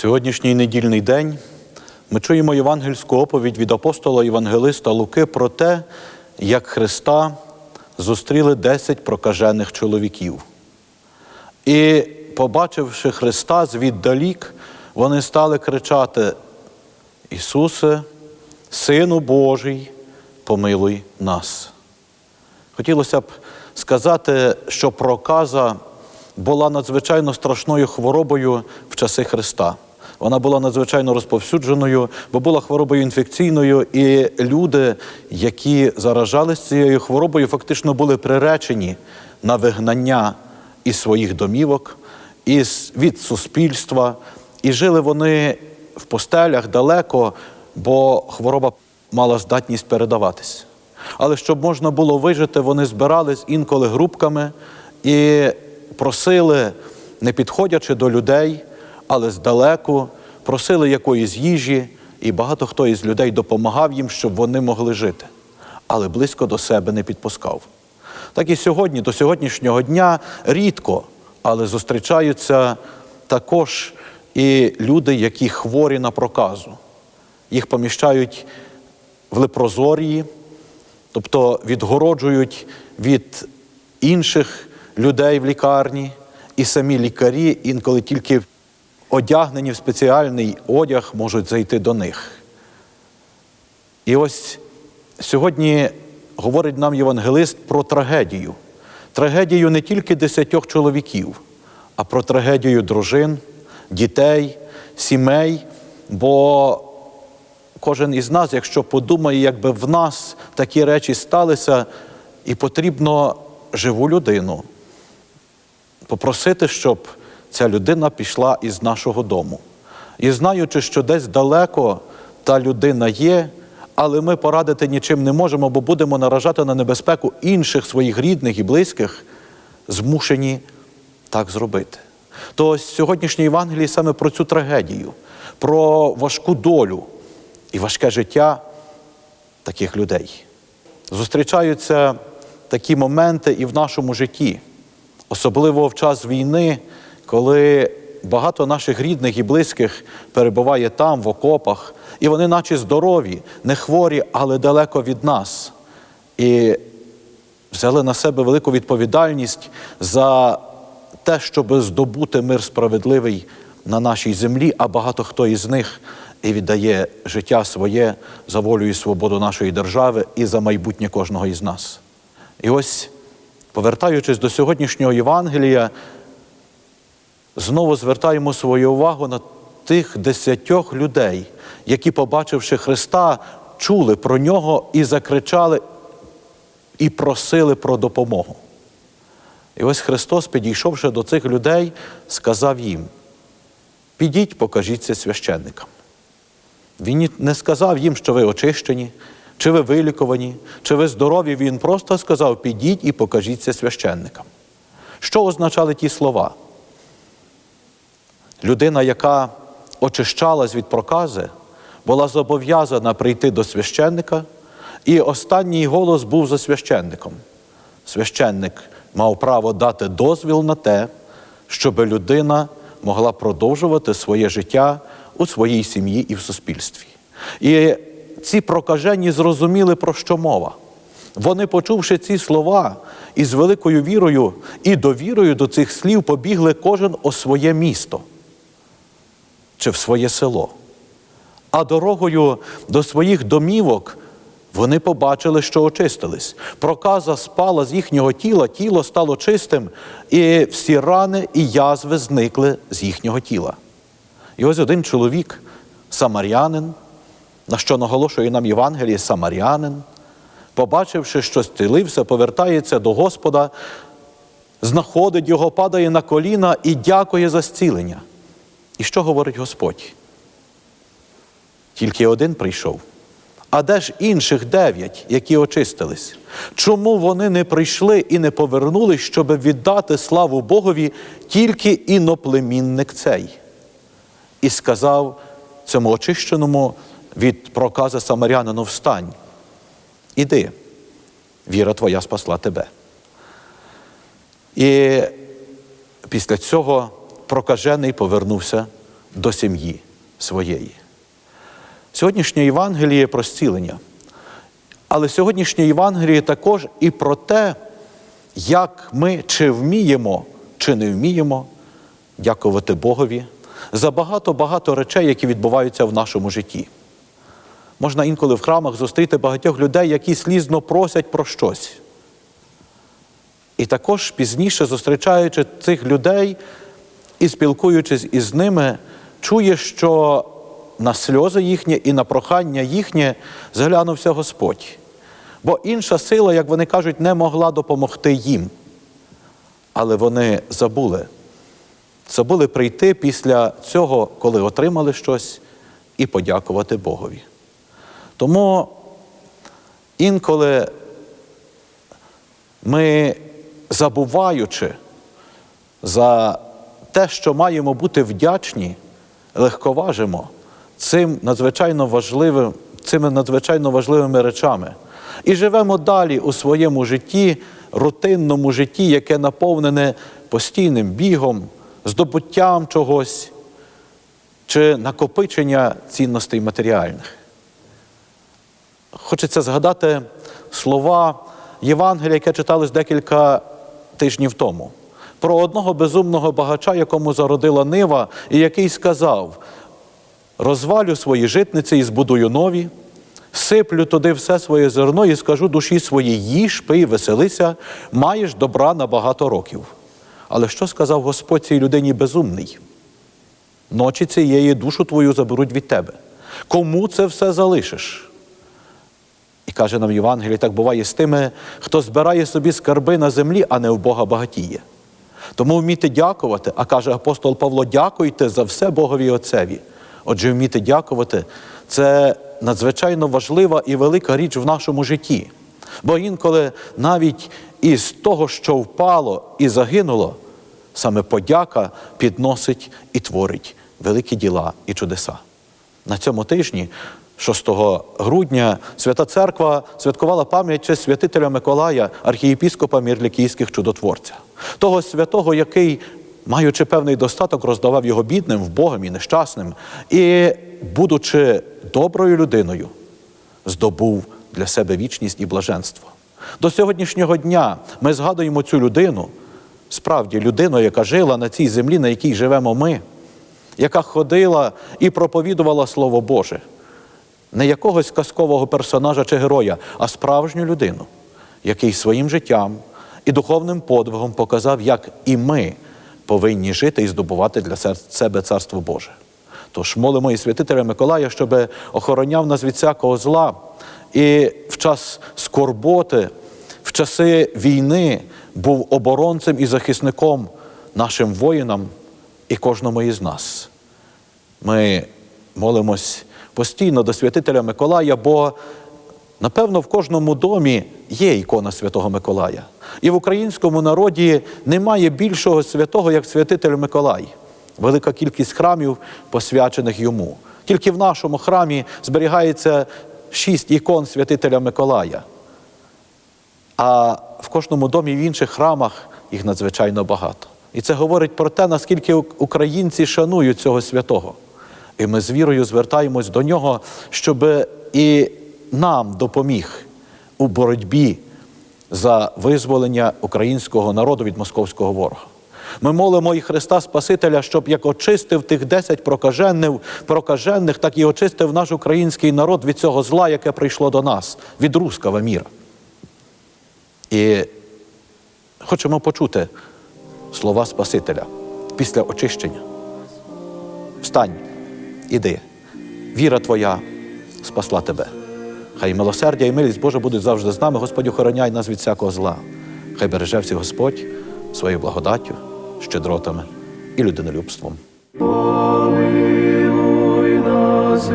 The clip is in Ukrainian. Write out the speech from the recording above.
Сьогоднішній недільний день ми чуємо євангельську оповідь від апостола Євангелиста Луки про те, як Христа зустріли десять прокажених чоловіків. І, побачивши Христа звіддалік, вони стали кричати: Ісусе, Сину Божий, помилуй нас. Хотілося б сказати, що проказа була надзвичайно страшною хворобою в часи Христа. Вона була надзвичайно розповсюдженою, бо була хворобою інфекційною, і люди, які заражались цією хворобою, фактично були приречені на вигнання із своїх домівок, із, від суспільства, і жили вони в постелях далеко, бо хвороба мала здатність передаватись. Але щоб можна було вижити, вони збирались інколи групками і просили, не підходячи до людей, але здалеку, просили якоїсь їжі, і багато хто із людей допомагав їм, щоб вони могли жити, але близько до себе не підпускав. Так і сьогодні, до сьогоднішнього дня рідко, але зустрічаються також і люди, які хворі на проказу. Їх поміщають в лепрозорії, тобто відгороджують від інших людей в лікарні, і самі лікарі інколи тільки одягнені в спеціальний одяг можуть зайти до них. І ось сьогодні говорить нам євангелист про трагедію. Трагедію не тільки десятьох чоловіків, а про трагедію дружин, дітей, сімей. Бо кожен із нас, якщо подумає, якби в нас такі речі сталися, і потрібно живу людину попросити, щоб ця людина пішла із нашого дому. І знаючи, що десь далеко та людина є, але ми порадити нічим не можемо, бо будемо наражати на небезпеку інших своїх рідних і близьких, змушені так зробити. То ось сьогоднішнє Євангеліє саме про цю трагедію, про важку долю і важке життя таких людей. Зустрічаються такі моменти і в нашому житті, особливо в час війни, коли багато наших рідних і близьких перебуває там, в окопах, і вони, наче здорові, не хворі, але далеко від нас. І взяли на себе велику відповідальність за те, щоб здобути мир справедливий на нашій землі, а багато хто із них і віддає життя своє за волю і свободу нашої держави і за майбутнє кожного із нас. І ось, повертаючись до сьогоднішнього Євангелія, знову звертаємо свою увагу на тих десятьох людей, які, побачивши Христа, чули про нього і закричали, і просили про допомогу. І ось Христос, підійшовши до цих людей, сказав їм: підіть, покажіться священникам. Він не сказав їм, що ви очищені, чи ви вилікувані, чи ви здорові. Він просто сказав: підіть і покажіться священникам. Що означали ті слова? Людина, яка очищалась від прокази, була зобов'язана прийти до священника, і останній голос був за священником. Священник мав право дати дозвіл на те, щоб людина могла продовжувати своє життя у своїй сім'ї і в суспільстві. І ці прокажені зрозуміли, про що мова. Вони, почувши ці слова, із великою вірою і довірою до цих слів побігли кожен у своє місто чи в своє село. А дорогою до своїх домівок вони побачили, що очистились. Проказа спала з їхнього тіла, тіло стало чистим, і всі рани і язви зникли з їхнього тіла. І ось один чоловік, самарянин, на що наголошує нам Євангеліє самарянин, побачивши, що стилився, повертається до Господа, знаходить його, падає на коліна і дякує за зцілення. І що говорить Господь? Тільки один прийшов. А де ж інших дев'ять, які очистились? Чому вони не прийшли і не повернулись, щоб віддати славу Богові тільки іноплемінник цей? І сказав цьому очищеному від проказа самарянину встань. Іди, віра твоя спасла тебе. І після цього прокажений повернувся до сім'ї своєї. Сьогоднішнє Євангеліє про зцілення. Але сьогоднішнє Євангеліє також і про те, як ми чи вміємо, чи не вміємо дякувати Богові за багато-багато речей, які відбуваються в нашому житті. Можна інколи в храмах зустріти багатьох людей, які слізно просять про щось. І також пізніше, зустрічаючи цих людей і спілкуючись із ними, чує, що на сльози їхні і на прохання їхнє зглянувся Господь. Бо інша сила, як вони кажуть, не могла допомогти їм. Але вони забули. Забули прийти після цього, коли отримали щось, і подякувати Богові. Тому інколи ми, забуваючи за те, що маємо бути вдячні, легковажимо цим надзвичайно важливим, цими надзвичайно важливими речами. І живемо далі у своєму житті, рутинному житті, яке наповнене постійним бігом, здобуттям чогось чи накопичення цінностей матеріальних. Хочеться згадати слова Євангелія, яке читалось декілька тижнів тому, про одного безумного багача, якому зародила нива, і який сказав: розвалю свої житниці і збудую нові, сиплю туди все своє зерно і скажу душі своїй, їж, пий, веселися, маєш добра на багато років. Але що сказав Господь цій людині безумний? Ночі цієї душу твою заберуть від тебе. Кому це все залишиш? І каже нам Євангелій, так буває з тими, хто збирає собі скарби на землі, а не в Бога багатіє. Тому вміти дякувати, а каже апостол Павло, дякуйте за все Богові Отцеві. Отже, вміти дякувати це надзвичайно важлива і велика річ в нашому житті. Бо інколи навіть із того, що впало і загинуло, саме подяка підносить і творить великі діла і чудеса. На цьому тижні, 6 грудня, Свята Церква святкувала пам'ять святителя Миколая, архієпіскопа Мірлікійських чудотворця, того святого, який, маючи певний достаток, роздавав його бідним, вбогим і нещасним, і, будучи доброю людиною, здобув для себе вічність і блаженство. До сьогоднішнього дня ми згадуємо цю людину, справді людину, яка жила на цій землі, на якій живемо ми, яка ходила і проповідувала Слово Боже, не якогось казкового персонажа чи героя, а справжню людину, який своїм життям і духовним подвигом показав, як і ми повинні жити і здобувати для себе Царство Боже. Тож молимо і святителя Миколая, щоб охороняв нас від всякого зла і в час скорботи, в часи війни був оборонцем і захисником нашим воїнам і кожному із нас. Ми молимось постійно до святителя Миколая, бо, напевно, в кожному домі є ікона Святого Миколая. І в українському народі немає більшого святого, як святитель Миколай. Велика кількість храмів, посвячених йому. Тільки в нашому храмі зберігається шість ікон святителя Миколая. А в кожному домі в інших храмах їх надзвичайно багато. І це говорить про те, наскільки українці шанують цього святого. І ми з вірою звертаємось до нього, щоб і нам допоміг у боротьбі за визволення українського народу від московського ворога. Ми молимо і Христа Спасителя, щоб як очистив тих десять прокажених, прокажених, так і очистив наш український народ від цього зла, яке прийшло до нас, від руского міра. І хочемо почути слова Спасителя після очищення. Встань, іди, віра твоя спасла тебе. Хай милосердя і милість Божа будуть завжди з нами. Господь охороняй нас від всякого зла. Хай береже всіх Господь своєю благодаттю, щедротами і людинолюбством. Помилуй нас,